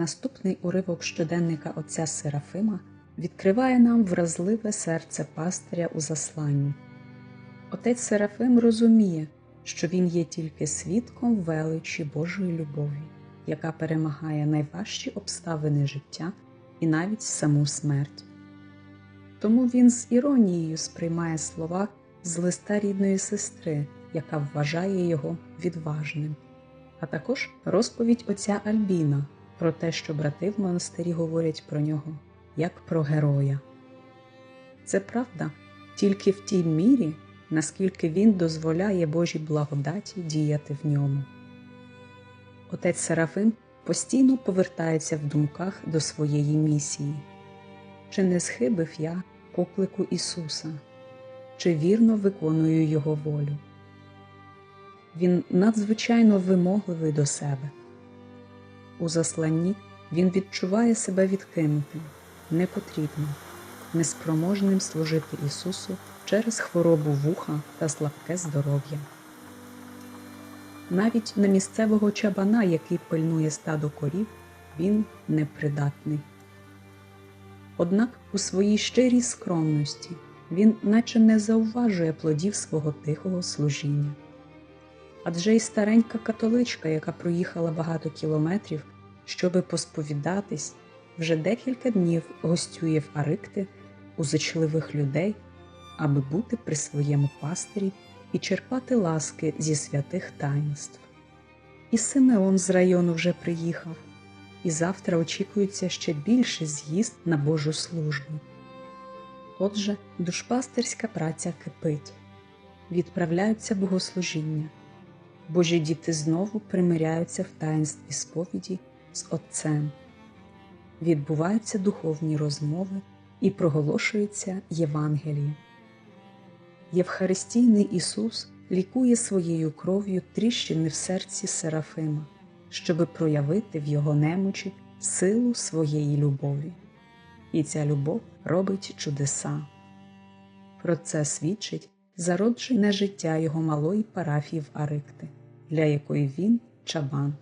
Наступний уривок щоденника отця Серафима відкриває нам вразливе серце пастиря у засланні. Отець Серафим розуміє, що він є тільки свідком величі Божої любові, яка перемагає найважчі обставини життя і навіть саму смерть. Тому він з іронією сприймає слова з листа рідної сестри, яка вважає його відважним, а також розповідь отця Альбіна про те, що брати в монастирі говорять про нього як про героя. Це правда тільки в тій мірі, наскільки він дозволяє Божій благодаті діяти в ньому. Отець Серафим постійно повертається в думках до своєї місії. Чи не схибив я поклику Ісуса, чи вірно виконую Його волю? Він надзвичайно вимогливий до себе. У засланні він відчуває себе відкинутим, непотрібним, неспроможним служити Ісусу через хворобу вуха та слабке здоров'я. Навіть на місцевого чабана, який пильнує стадо корів, він непридатний. Однак у своїй щирій скромності він наче не зауважує плодів свого тихого служіння. Адже й старенька католичка, яка проїхала багато кілометрів, щоби посповідатись, вже декілька днів гостює в Арикти у зичливих людей, аби бути при своєму пастирі і черпати ласки зі святих таїнств. І Симеон з району вже приїхав, і завтра очікується ще більше з'їзд на Божу службу. Отже, душпастерська праця кипить, відправляються богослужіння. Божі діти знову примиряються в таїнстві сповіді з Отцем, відбуваються духовні розмови і проголошується Євангеліє. Євхаристійний Ісус лікує своєю кров'ю тріщини в серці Серафима, щоби проявити в його немочі силу своєї любові. І ця любов робить чудеса. Про це свідчить зароджене життя його малої парафії в Арикти, для якої він чабан,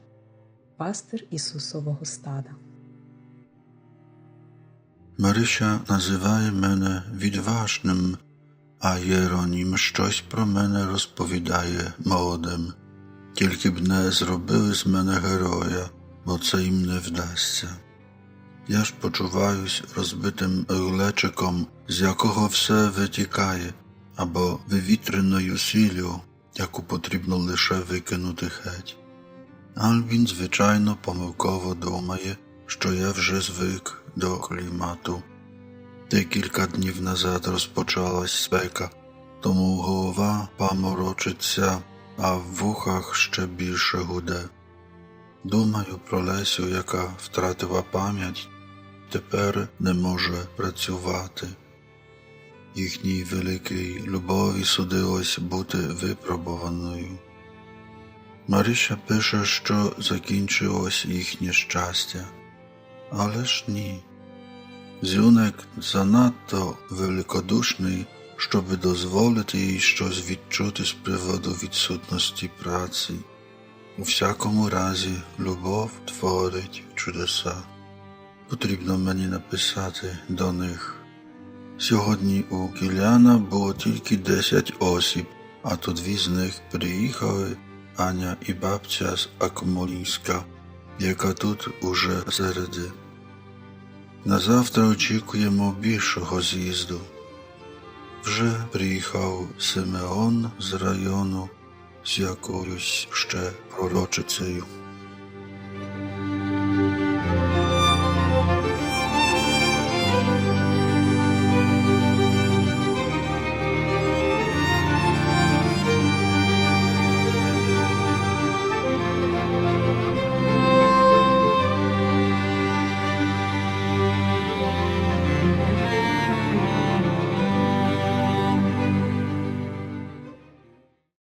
пастир Ісусового стада. Марися називає мене відважним, а Єронім щось про мене розповідає молодим. Тільки б не зробили з мене героя, бо це їм не вдасться. Я ж почуваюсь розбитим рулечиком, з якого все витікає, або вивітреною сіллю, яку потрібно лише викинути геть. Альбін, звичайно, помилково думає, що я вже звик до клімату. Та кілька днів назад розпочалась спека, тому голова паморочиться, а в вухах ще більше гуде. Думаю про Лесю, яка втратила пам'ять, тепер не може працювати. Їхній великій любові судилось бути випробуваною. Маріша пише, що закінчилось їхнє щастя, але ж ні. Зюнек занадто великодушний, щоби дозволити їй щось відчути з приводу відсутності праці. У всякому разі, любов творить чудеса. Потрібно мені написати до них. Сьогодні у Кіляна було тільки десять осіб, а то дві з них приїхали Аня і бабця з Акмолінська, яка тут уже середи. На завтра очікуємо більшого з'їзду. Вже приїхав Симеон з району з якоюсь ще пророчицею.